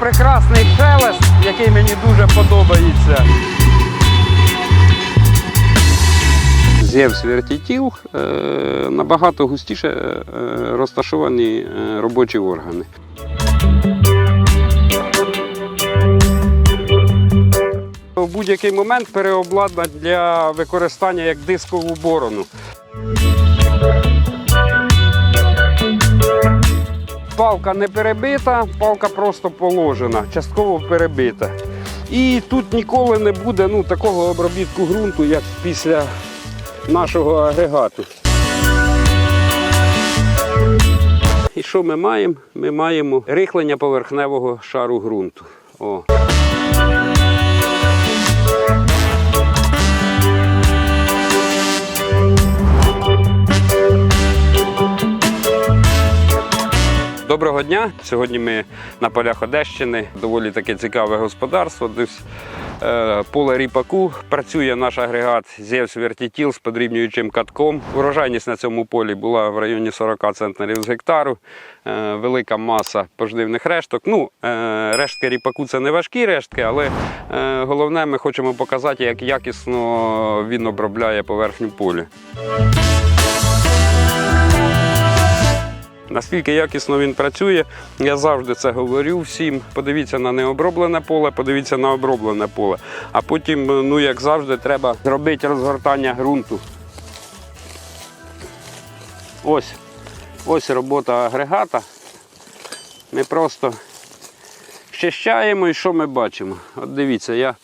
прекрасний шелест, який мені дуже подобається. Зевс вертітіл е, набагато густіше е, розташовані е, робочі органи. В будь-який момент переобладнати для використання як дискову борону. Палка не перебита, палка просто положена, частково перебита. І тут ніколи не буде ну, такого обробітку ґрунту, як після нашого агрегату. І що ми маємо? Ми маємо рихлення поверхневого шару ґрунту. О. Доброго дня! Сьогодні ми на полях Одещини. Доволі таке цікаве господарство. Десь е, поле ріпаку працює наш агрегат Зевс Вертітіл з подрібнюючим катком. Урожайність на цьому полі була в районі 40 центнерів з гектару. Е, велика маса пожнивних решток. Ну, е, рештки ріпаку це не важкі рештки, але головне, ми хочемо показати, як якісно він обробляє поверхню поля. Наскільки якісно він працює, я завжди це говорю всім. Подивіться на необроблене поле, подивіться на оброблене поле. А потім, ну як завжди, треба зробити розгортання ґрунту. Ось, ось робота агрегата. Ми просто щищаємо і що ми бачимо? От дивіться, я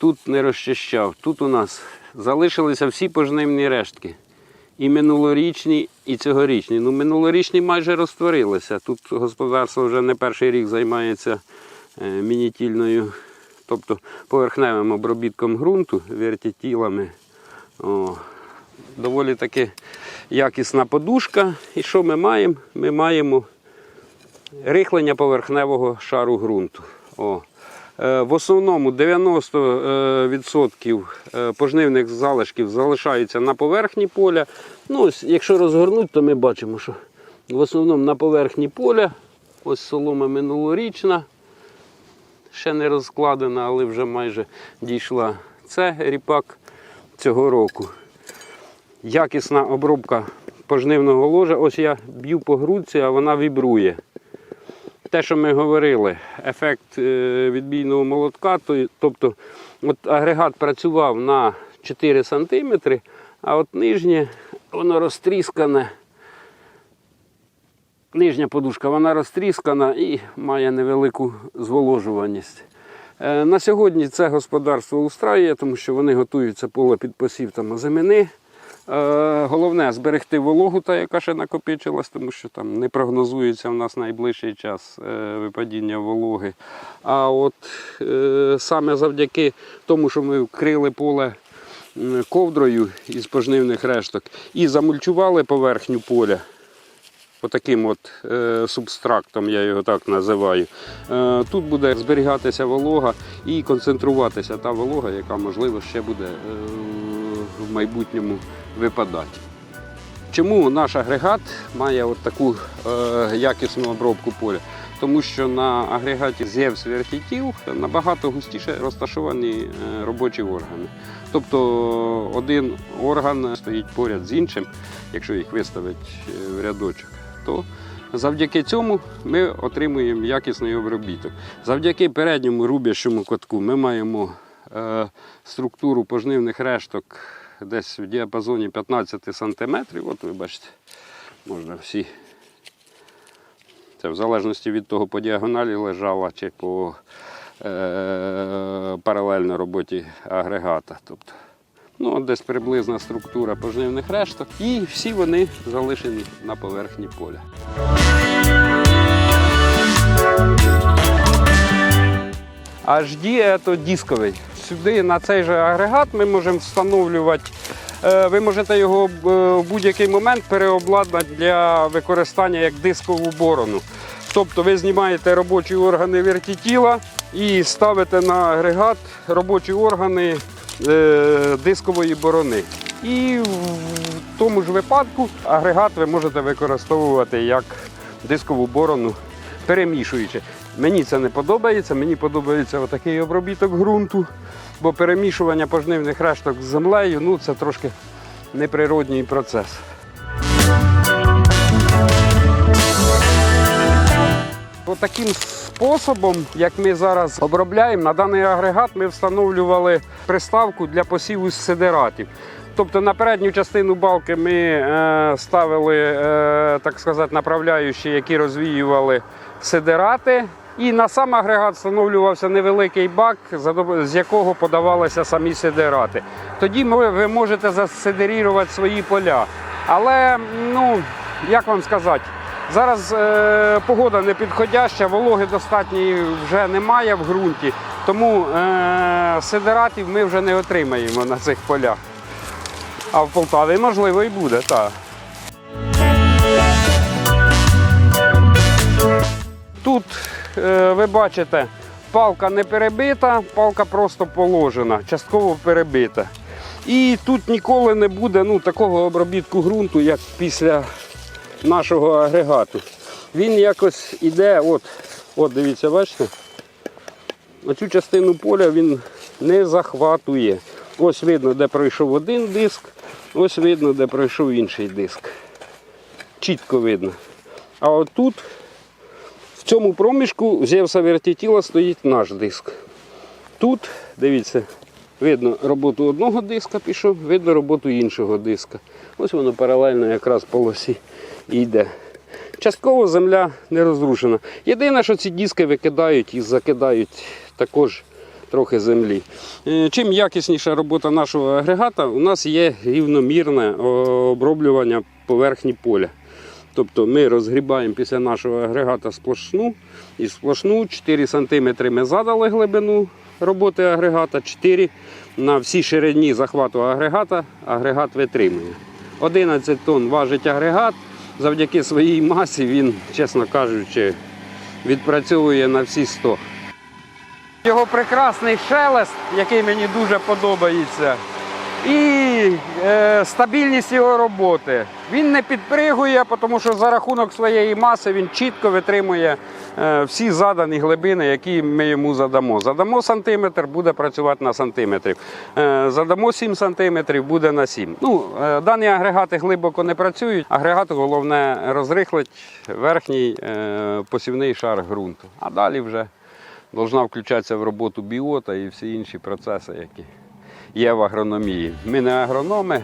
тут не розчищав. Тут у нас залишилися всі пожнивні рештки. І минулорічні, і цьогорічні. Ну, минулорічні майже розтворилися. Тут господарство вже не перший рік займається е, мінітільною, тобто поверхневим обробітком ґрунту, вертітілами. О, доволі таки якісна подушка. І що ми маємо? Ми маємо рихлення поверхневого шару ґрунту. О. Е, В основному 90% е, пожнивних залишків залишаються на поверхні поля. Ну, ось, якщо розгорнути, то ми бачимо, що в основному на поверхні поля, ось солома минулорічна, ще не розкладена, але вже майже дійшла. Це ріпак цього року. Якісна обробка пожнивного ложа. Ось я б'ю по грудці, а вона вібрує. Те, що ми говорили, ефект е, відбійного молотка, тобто от агрегат працював на 4 см, а от нижнє воно розтріскане. Нижня подушка вона розтріскана і має невелику зволожуваність. Е, На сьогодні це господарство устраює, тому що вони готують це поле під посів там озимини. Е, Головне зберегти вологу, та яка ще накопичилась, тому що там не прогнозується в нас найближчий час е, випадіння вологи. А от е, саме завдяки тому, що ми вкрили поле ковдрою із пожнивних решток і замульчували поверхню поля. Отаким от е, субстрактом, я його так називаю. Е, тут буде зберігатися волога і концентруватися та волога, яка можливо ще буде е, в майбутньому випадати. Чому наш агрегат має от таку е, якісну обробку поля? Тому що на агрегаті Зевс Вертітіл набагато густіше розташовані е, робочі органи. Тобто один орган стоїть поряд з іншим, якщо їх виставити е, в рядочок, то завдяки цьому ми отримуємо якісний обробіток. Завдяки передньому рубящому катку ми маємо е, структуру пожнивних решток десь в діапазоні 15 см. От ви бачите, можна всі. Це в залежності від того, по діагоналі лежала чи по е, паралельно роботі агрегата. Тобто, ну, десь приблизна структура пожнивних решток, і всі вони залишені на поверхні поля. HD це дисковий. Сюди на цей же агрегат ми можемо встановлювати. е, Ви можете його е, в будь-який момент переобладнати для використання як дискову борону. Тобто ви знімаєте робочі органи вертітіла і ставите на агрегат робочі органи е, дискової борони. І в тому ж випадку агрегат ви можете використовувати як дискову борону, перемішуючи. Мені це не подобається. Мені подобається отакий обробіток ґрунту, бо перемішування пожнивних решток з землею ну, це трошки неприродній процес. Таким способом, як ми зараз обробляємо, на даний агрегат ми встановлювали приставку для посіву з сидератів. Тобто на передню частину балки ми е, ставили, е, так сказати, направляючі, які розвіювали сидерати. І на сам агрегат встановлювався невеликий бак, з якого подавалися самі сидерати. Тоді ви можете засидерірувати свої поля. Але, ну, як вам сказати, зараз е, погода не підходяща, вологи достатньої вже немає в ґрунті, тому е, сидератів ми вже не отримаємо на цих полях. А в Полтаві можливо і буде, так. Тут е, ви бачите, палка не перебита, палка просто положена, частково перебита. І тут ніколи не буде ну, такого обробітку ґрунту, як після нашого агрегату. Він якось іде, от, от дивіться, бачите? Оцю частину поля він не захватує. Ось видно, де пройшов один диск, ось видно, де пройшов інший диск. Чітко видно. А отут, цьому проміжку Зевса вертітіла стоїть наш диск. Тут, дивіться, видно роботу одного диска пішов, видно роботу іншого диска. Ось воно паралельно якраз полосі йде. Частково земля не розрушена. Єдине, що ці диски викидають і закидають також трохи землі. Е, Чим якісніша робота нашого агрегата, у нас є рівномірне оброблювання поверхні поля. Тобто ми розгрібаємо після нашого агрегата сплошну і сплошну 4 см ми задали глибину роботи агрегата, 4 на всій ширині захвату агрегата агрегат витримує. 11 тонн важить агрегат. Завдяки своїй масі він, чесно кажучи, відпрацьовує на всі 100. Його прекрасний шелест, який мені дуже подобається, і е, стабільність його роботи. Він не підпригує, тому що за рахунок своєї маси він чітко витримує е, всі задані глибини, які ми йому задамо. Задамо сантиметр, буде працювати на сантиметрів. Е, задамо 7 сантиметрів, буде на 7. Ну, е, дані агрегати глибоко не працюють. Агрегату головне розрихлить верхній е, посівний шар ґрунту. А далі вже должна включатися в роботу біота і всі інші процеси, які є в агрономії. Ми не агрономи,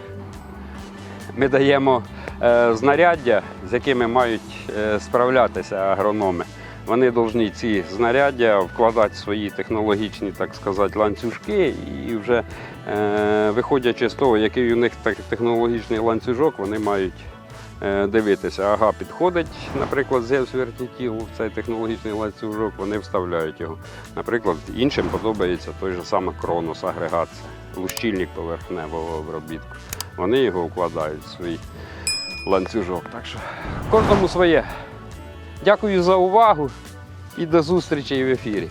ми даємо е, знаряддя, з якими мають е, справлятися агрономи. Вони повинні ці знаряддя вкладати в свої технологічні, так сказати, ланцюжки, і вже е, виходячи з того, який у них технологічний ланцюжок, вони мають е, дивитися, ага, підходить, наприклад, Зевс вертітіл в цей технологічний ланцюжок, вони вставляють його. Наприклад, іншим подобається той же самий Кронос агрегат, це лущильник поверхневого обробітку. Вони його вкладають в свій ланцюжок. Так що кожному своє. Дякую за увагу і до зустрічі в ефірі.